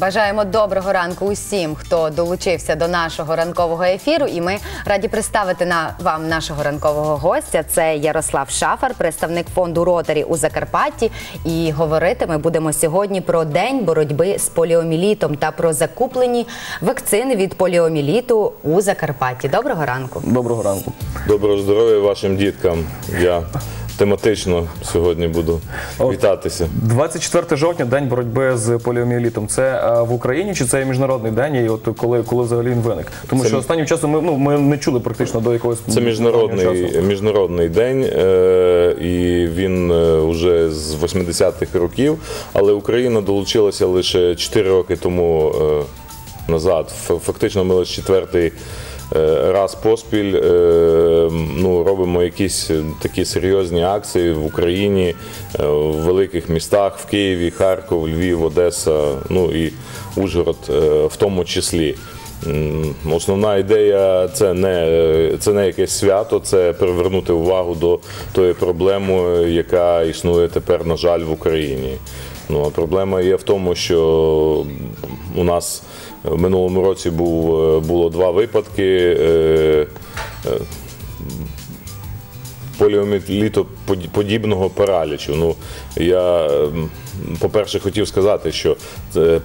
Бажаємо доброго ранку усім, хто долучився до нашого ранкового ефіру. І ми раді представити на вам нашого ранкового гостя. Це Ярослав Шафар, представник фонду Ротарі у Закарпатті. І говорити ми будемо сьогодні про день боротьби з поліомілітом та про закуплені вакцини від поліоміліту у Закарпатті. Доброго ранку. Доброго ранку. Доброго здоров'я вашим діткам. Я тематично сьогодні буду От. вітатися. 24 жовтня, день боротьби з поліомієлітом. Це е, в Україні чи це міжнародний день? І от коли, коли взагалі він виник? Тому Це що останнім часом ми ну ми не чули практично до якогось Це міжнародний, міжнародний день, е, і він е, вже з 80-х років, але Україна долучилася лише 4 роки тому е, назад. Фактично, ми лише четвертий. Е, Раз поспіль е, ну, робимо якісь такі серйозні акції в Україні, е, в великих містах, в Києві, Харків, Львів, Одеса, ну і Ужгород е, в тому числі. Основна ідея це не, це не якесь свято, це привернути увагу до тої проблеми, яка існує тепер, на жаль, в Україні. Ну, а проблема є в тому, що у нас в минулому році був, е, було два випадки. е, е, поліоміелітоподібного паралічу. Ну, я, по-перше, хотів сказати, що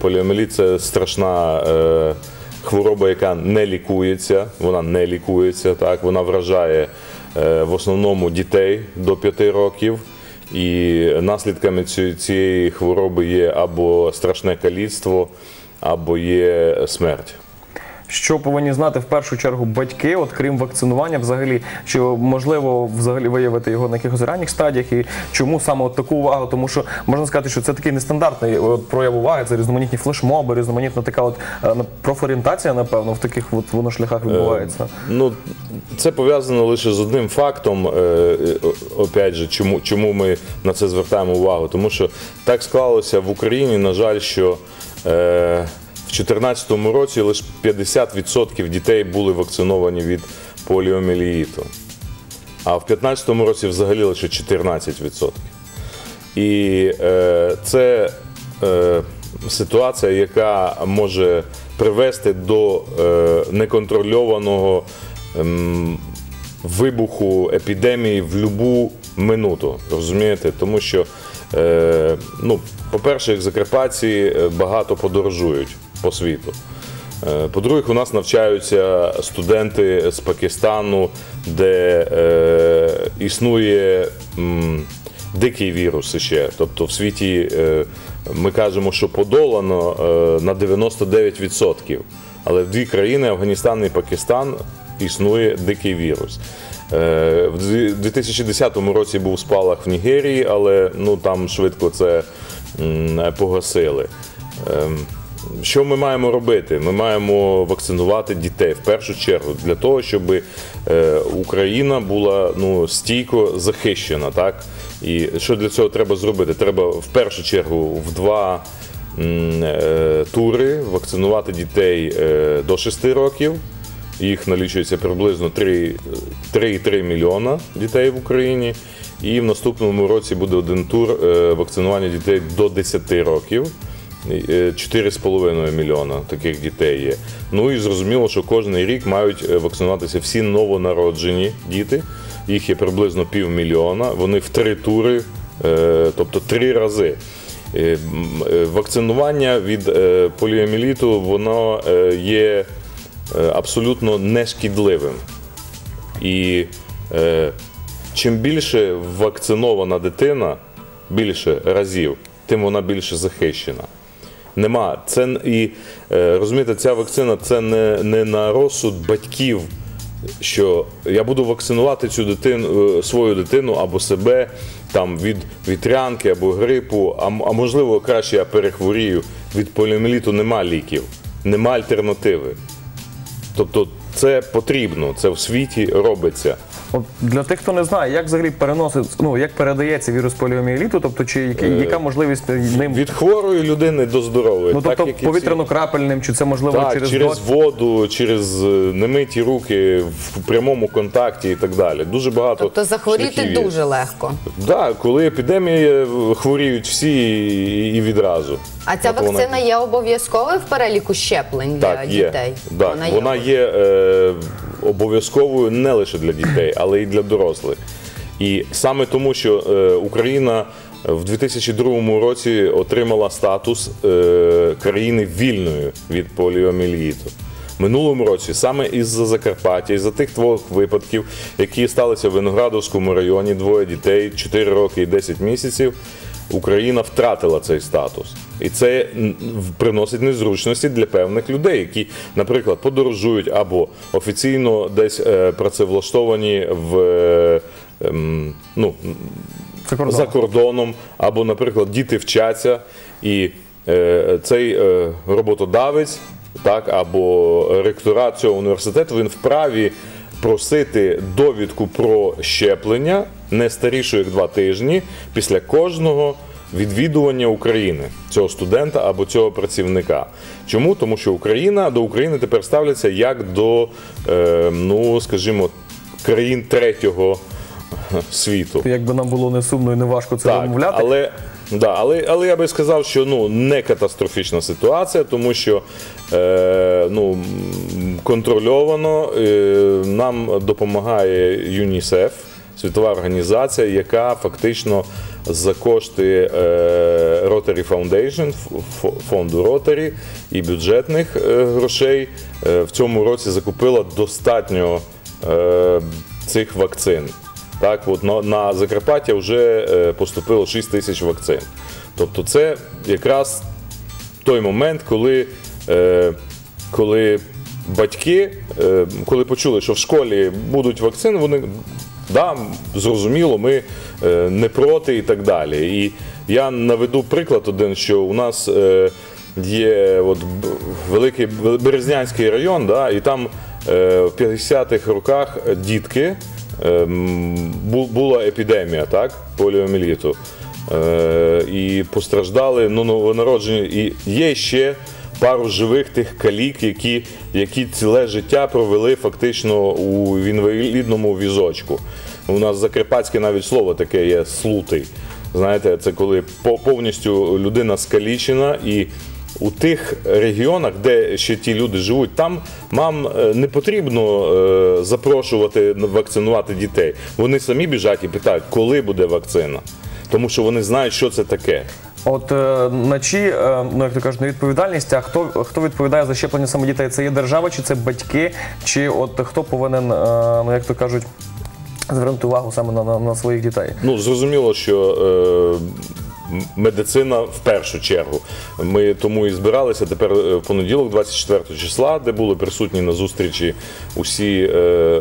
поліоміеліт – це страшна е, хвороба, яка не лікується. Вона не лікується, так? вона вражає е, в основному дітей до 5 років. І наслідками цієї хвороби є або страшне каліцтво, або є смерть. Що повинні знати в першу чергу батьки, от крім вакцинування, взагалі, що можливо взагалі виявити його на якихось ранніх стадіях, і чому саме от таку увагу? Тому що можна сказати, що це такий нестандартний от, прояв уваги, це різноманітні флешмоби, різноманітна така от е, профорієнтація, напевно, в таких от воно шляхах відбувається. Ну, це пов'язано лише з одним фактом. е, е, Опять же, чому, чому ми на це звертаємо увагу? Тому що так склалося в Україні, на жаль, що е, в 2014 році лише 50% дітей були вакциновані від поліоміеліту, а в 2015 році взагалі лише 14%. І е, це е, ситуація, яка може привести до е, неконтрольованого ем, вибуху епідемії в будь-яку минуту. Розумієте? Тому що, е, ну, по-перше, як закарпатці е, багато подорожують по світу. Е, По-друге, у нас навчаються студенти з Пакистану, де е, існує м, дикий вірус ще. Тобто в світі е, ми кажемо, що подолано е, на 99%. Але в дві країни, Афганістан і Пакистан, існує дикий вірус. Е, В 2010 році був спалах в Нігерії, але ну, там швидко це погасили. Ем, що ми маємо робити? Ми маємо вакцинувати дітей в першу чергу для того, щоб е, Україна була ну, стійко захищена. Так? І що для цього треба зробити? Треба в першу чергу в два е, тури вакцинувати дітей до 6 років. Їх налічується приблизно 3,3 мільйона дітей в Україні. І в наступному році буде один тур е, вакцинування дітей до 10 років. Е, 4,5 мільйона таких дітей є. Ну і зрозуміло, що кожен рік мають е, вакцинуватися всі новонароджені діти. Їх є приблизно півмільйона. Вони в три тури, е, тобто три рази. Е, е, Вакцинування від е, поліоміеліту воно е, є е, абсолютно нешкідливим. І е, чим більше вакцинована дитина, більше разів, тим вона більше захищена. Нема. Це і е, розумієте, ця вакцина це не, не на розсуд батьків, що я буду вакцинувати цю дитину, е, свою дитину або себе там від вітрянки або грипу, а, а можливо краще я перехворію. Від поліоміеліту нема ліків, нема альтернативи. Тобто це потрібно, це в світі робиться. От для тих, хто не знає, як взагалі переносить, ну як передається вірус поліоміеліту, тобто чи які- яка можливість ним Від хворої людини до здорової. ну так, тобто як повітряно-крапельним, чи це можливо Так, через, через, воду, через е, немиті руки в прямому контакті і так далі. Дуже багато. Тобто захворіти шляхів є. дуже легко. Да, коли епідемія е, хворіють всі і, і відразу. А ця От вона- вакцина є обов'язковою в переліку щеплень для так, є. дітей? Так, вона, є, е, обов'язковою не лише для дітей, але й для дорослих. І саме тому, що е, Україна в 2002 році отримала статус е, країни вільною від поліоміеліту. Минулому році саме із-за Закарпаття, із-за тих двох випадків, які сталися в Виноградовському районі, двоє дітей, 4 роки і 10 місяців, Україна втратила цей статус. І це приносить незручності для певних людей, які, наприклад, подорожують або офіційно десь е, працевлаштовані в. е, ем, ну, Це кордон. за кордоном, або, наприклад, діти вчаться, і е, цей роботодавець, так, або ректорат цього університету він вправі просити довідку про щеплення не старішу як два тижні після кожного. Відвідування України цього студента або цього працівника. Чому? Тому що Україна до України тепер ставляться як до, е, ну скажімо, країн третього світу. Якби нам було не сумно і не важко це вимовляти. але, да, але, але я би сказав, що ну, не катастрофічна ситуація, тому що е, ну, контрольовано е, нам допомагає ЮНІСЕФ, світова організація, яка фактично за кошти е, Rotary Foundation, фонду Rotary і бюджетних е, грошей е, в цьому році закупила достатньо цих вакцин. Так, от на, Закарпаття вже поступило 6 тисяч вакцин. Тобто, це якраз той момент, коли, коли батьки, коли почули, що в школі будуть вакцини, вони да, зрозуміло, ми е, не проти і так далі. І я наведу приклад один, що у нас е, є от, великий Березнянський район, да, і там е, в 50-х роках дітки. Була епідемія, так, поліоміеліту. Е, і постраждали ну, новонароджені. І є ще пару живих тих калік, які, які ціле життя провели фактично у інвалідному візочку. У нас закарпатське навіть слово таке є слутий. Знаєте, це коли повністю людина скалічена і у тих регіонах, де ще ті люди живуть, там нам е, не потрібно е, запрошувати вакцинувати дітей. Вони самі біжать і питають, коли буде вакцина. Тому що вони знають, що це таке. От е, на чі, е, ну як то кажуть, не відповідальність, а хто, хто відповідає за щеплення саме дітей? Це є держава, чи це батьки, чи от хто повинен, е, ну як то кажуть, звернути увагу саме на, на, на своїх дітей? Ну, зрозуміло, що е, медицина в першу чергу. Ми тому і збиралися тепер в понеділок, 24 числа, де були присутні на зустрічі усі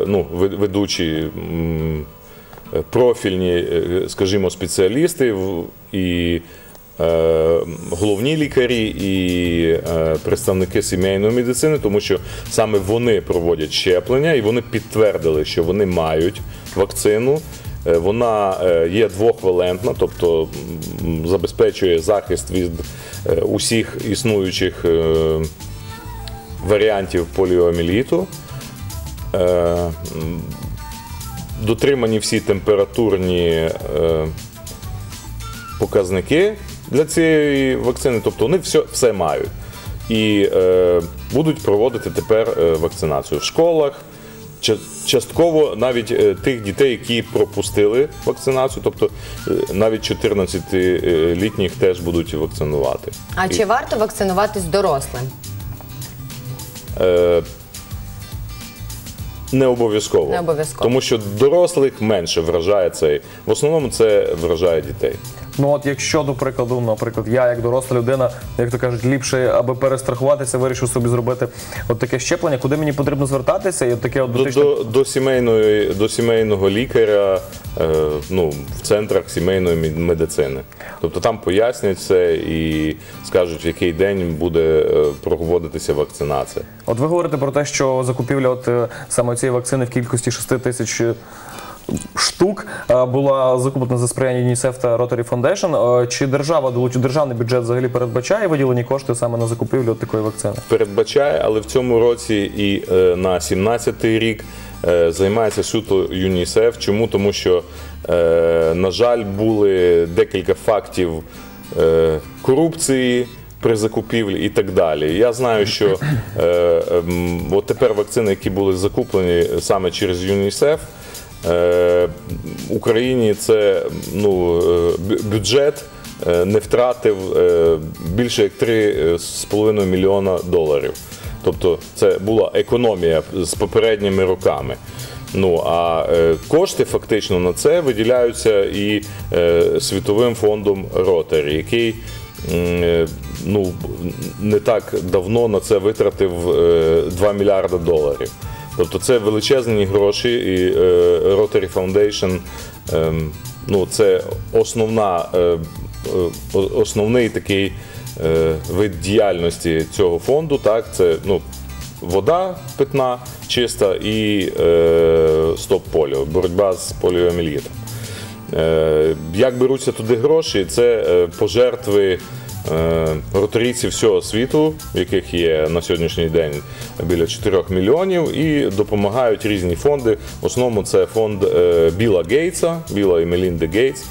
ну, ведучі. Профільні, скажімо, спеціалісти і головні лікарі, і е, представники сімейної медицини, тому що саме вони проводять щеплення і вони підтвердили, що вони мають вакцину. Е, Вона е, є двохвалентна, тобто забезпечує захист від е, усіх існуючих е, варіантів поліоміеліту. Е, Дотримані всі температурні е, показники для цієї вакцини, тобто вони все, все мають. І е, будуть проводити тепер е, вакцинацію в школах. Ча- Частково навіть е, тих дітей, які пропустили вакцинацію, тобто е, навіть 14-літніх теж будуть вакцинувати. А І- чи варто вакцинуватись дорослим? Е, Не обов'язково. Не обов'язково. Тому що дорослих менше вражає цей. В основному це вражає дітей. Ну от якщо, до прикладу, наприклад, я як доросла людина, як то кажуть, ліпше, аби перестрахуватися, вирішив собі зробити от таке щеплення, куди мені потрібно звертатися, і от таке от До, дотичне до, до, сімейної, до сімейного лікаря е, ну, в центрах сімейної медицини. Тобто там пояснять все і скажуть, в який день буде е, проводитися вакцинація. От ви говорите про те, що закупівля от е, саме цієї вакцини в кількості 6 тисяч штук е, була закуплена за сприяння ЮНІСЕФ та Rotary Foundation. Е, Чи держава державний бюджет взагалі передбачає виділені кошти саме на закупівлю такої вакцини? передбачає, але в цьому році і е, на 17-й рік е, займається суто ЮНІСЕФ. Чому? Тому що, е, на жаль, були декілька фактів е, корупції. При закупівлі і так далі. Я знаю, що е, ем, от тепер вакцини, які були закуплені саме через ЮНІСЕФ, е, Україні це ну, е, бюджет е, не втратив е, більше як 3,5 мільйона доларів. Тобто це була економія з попередніми роками. Ну а е, кошти фактично на це виділяються і е, Світовим фондом Ротарі, який е, ну, не так давно на це витратив е, 2 мільярда доларів. Тобто це величезні гроші, і е, Rotary Foundation ем, ну, це основна, е, е, основний такий е, вид діяльності цього фонду. Так, це ну, вода питна, чиста і е, стоп поліо, боротьба з поліоміелітом. Е, Як беруться туди гроші, це е, пожертви е, ротарійців всього світу, яких є на сьогоднішній день біля 4 мільйонів, і допомагають різні фонди. В основному це фонд е, Біла Гейтса, Біла і Мелінди Гейтс.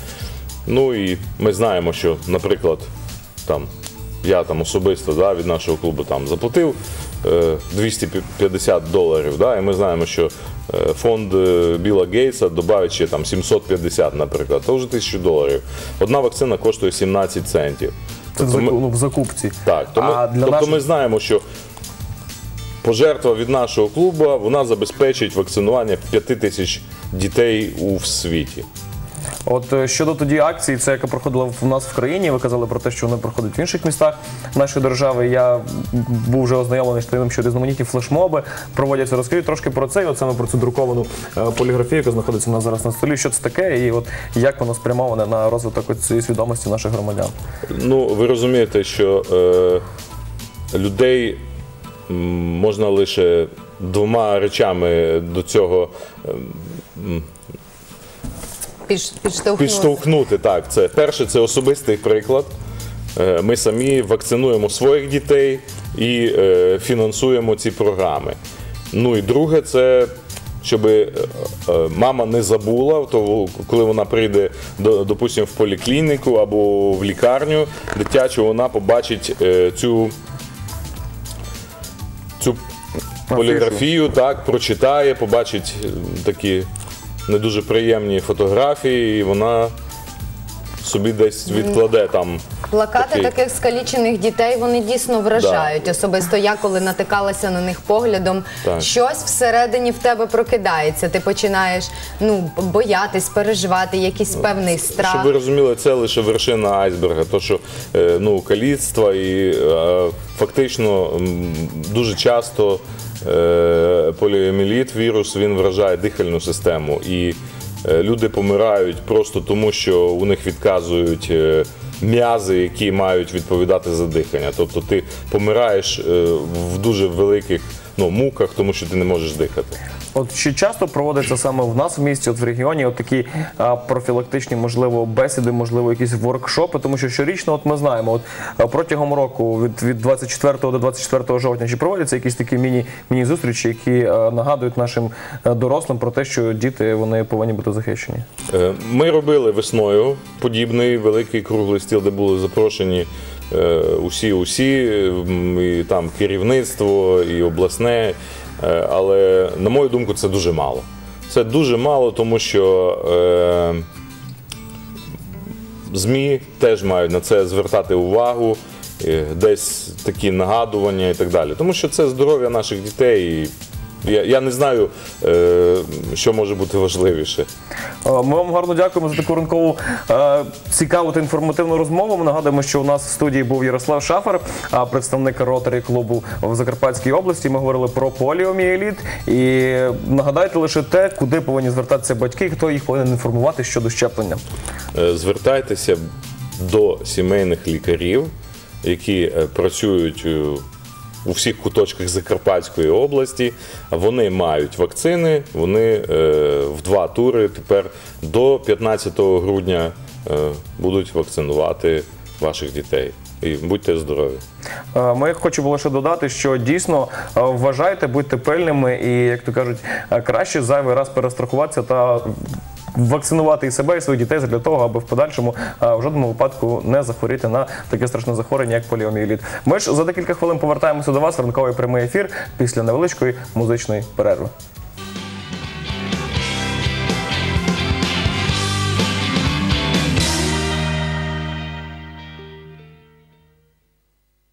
Ну і ми знаємо, що, наприклад, там я там особисто да, від нашого клубу там заплатив е, 250 доларів. Да, і ми знаємо, що е, фонд е, Біла Гейтса додаючи там 750, наприклад, то вже 1000 доларів. Одна вакцина коштує 17 центів. Це в, Тобто ми- ну, в закупці. так, то ми, а для тобто наших... ми знаємо, що пожертва від нашого клубу вона забезпечить вакцинування 5 тисяч дітей у світі. От е, щодо тоді акції, це яка проходила в нас в країні. Ви казали про те, що вони проходять в інших містах нашої держави. Я був вже ознайомлений з тим, що різноманітні флешмоби проводяться. Розкажіть трошки про це, і от саме про цю друковану е, поліграфію, яка знаходиться у нас зараз на столі. Що це таке, і от як воно спрямоване на розвиток цієї свідомості наших громадян. Ну, ви розумієте, що е, людей можна лише двома речами до цього Піш, підштовхнули. підштовхнути. Так, це перше, це особистий приклад. Е, Ми самі вакцинуємо своїх дітей і е, фінансуємо ці програми. Ну і друге, це щоб е, мама не забула, то коли вона прийде допустимо, в поліклініку або в лікарню дитячу, вона побачить е, цю, цю поліграфію, так, прочитає, побачить такі не дуже приємні фотографії, і вона собі десь відкладе там. Плакати такий- таких скалічених дітей вони дійсно вражають. Особисто я, коли натикалася на них поглядом, Так. щось всередині в тебе прокидається. Ти починаєш ну боятись, переживати, якийсь певний страх. Щоб ви розуміли, це лише вершина айсберга. То, що е, ну, каліцтва і е, фактично м, дуже часто е, поліоміеліт, вірус, він вражає дихальну систему. І е, люди помирають просто тому, що у них відказують. е, М'язи, які мають відповідати за дихання. Тобто ти помираєш в дуже великих ну, муках, тому що ти не можеш дихати. От чи часто проводиться саме в нас в місті, от в регіоні, от такі а, профілактичні, можливо, бесіди, можливо, якісь воркшопи, тому що щорічно, от ми знаємо, от протягом року від, від 24 до 24 жовтня, чи проводяться якісь такі міні, міні-зустрічі, які а, нагадують нашим дорослим про те, що діти вони повинні бути захищені. Е, Ми робили весною подібний великий круглий стіл, де були запрошені усі, усі, і там керівництво, і обласне. Е, Але, на мою думку, це дуже мало. Це дуже мало, тому що е, ЗМІ теж мають на це звертати увагу, е, десь такі нагадування і так далі. Тому що це здоров'я наших дітей. І я, я не знаю, е, що може бути важливіше. Е, Ми вам гарно дякуємо за таку ранкову е, цікаву та інформативну розмову. Ми нагадуємо, що у нас в студії був Ярослав Шафар, а представник ротарі клубу в Закарпатській області. Ми говорили про поліоміеліт. І нагадайте лише те, куди повинні звертатися батьки, хто їх повинен інформувати щодо щеплення. Е, звертайтеся до сімейних лікарів, які е, працюють у всіх куточках Закарпатської області. Вони мають вакцини, вони е, в два тури тепер до 15 грудня е, будуть вакцинувати ваших дітей. І будьте здорові. Е, Ми хочемо лише додати, що дійсно вважайте, будьте пильними і, як то кажуть, краще зайвий раз перестрахуватися та вакцинувати і себе, і своїх дітей для того, аби в подальшому е, в жодному випадку не захворіти на таке страшне захворювання, як поліомієліт. Ми ж за декілька хвилин повертаємося до вас ранковий прямий ефір після невеличкої музичної перерви.